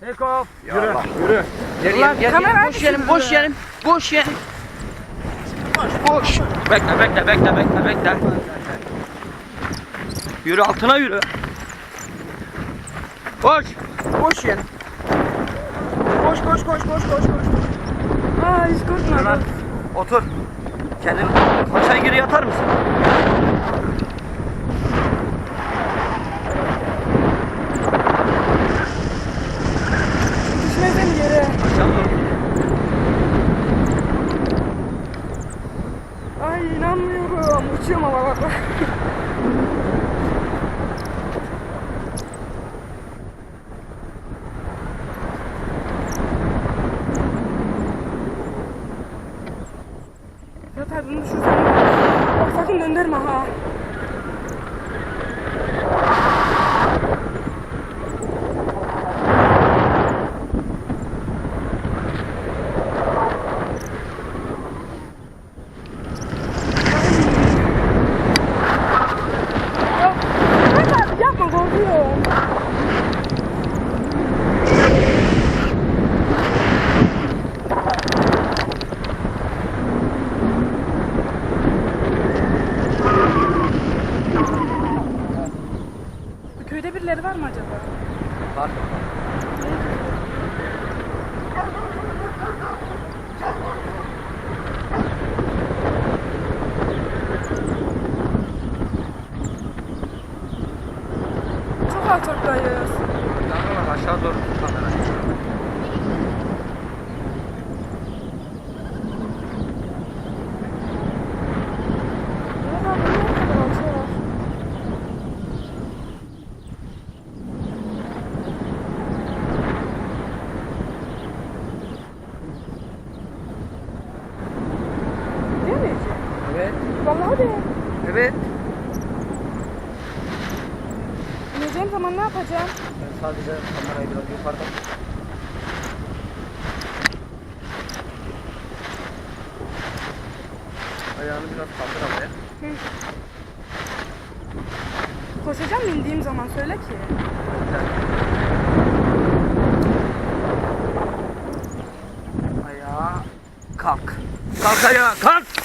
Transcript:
Take off. Yürü. Yürü. Gel, gel, gel. Boş yerim, boş yerim, boş yerim. Boş, boş. Bekle, bekle, bekle, bekle, bekle. Yürü altına yürü. Koş. Boş yerim. Koş, koş, koş, koş, koş, koş. Aa hiç korkma. Otur. Kendini aşağı geri yatar mısın? Uçuyorum ama bak. Ya tabii bunu düşürsen. Bak sakın döndürme ha. Var mı acaba? Var. Çok alçaktayız. Tamam, aşağı doğru Vallahi de. Evet. İneceğim zaman ne yapacağım? Ben sadece kamerayı biraz yukarıda. Ayağını biraz kaldır havaya. Koşacağım mı indiğim zaman söyle ki. Ayağa kalk. Kalk ayağa kalk.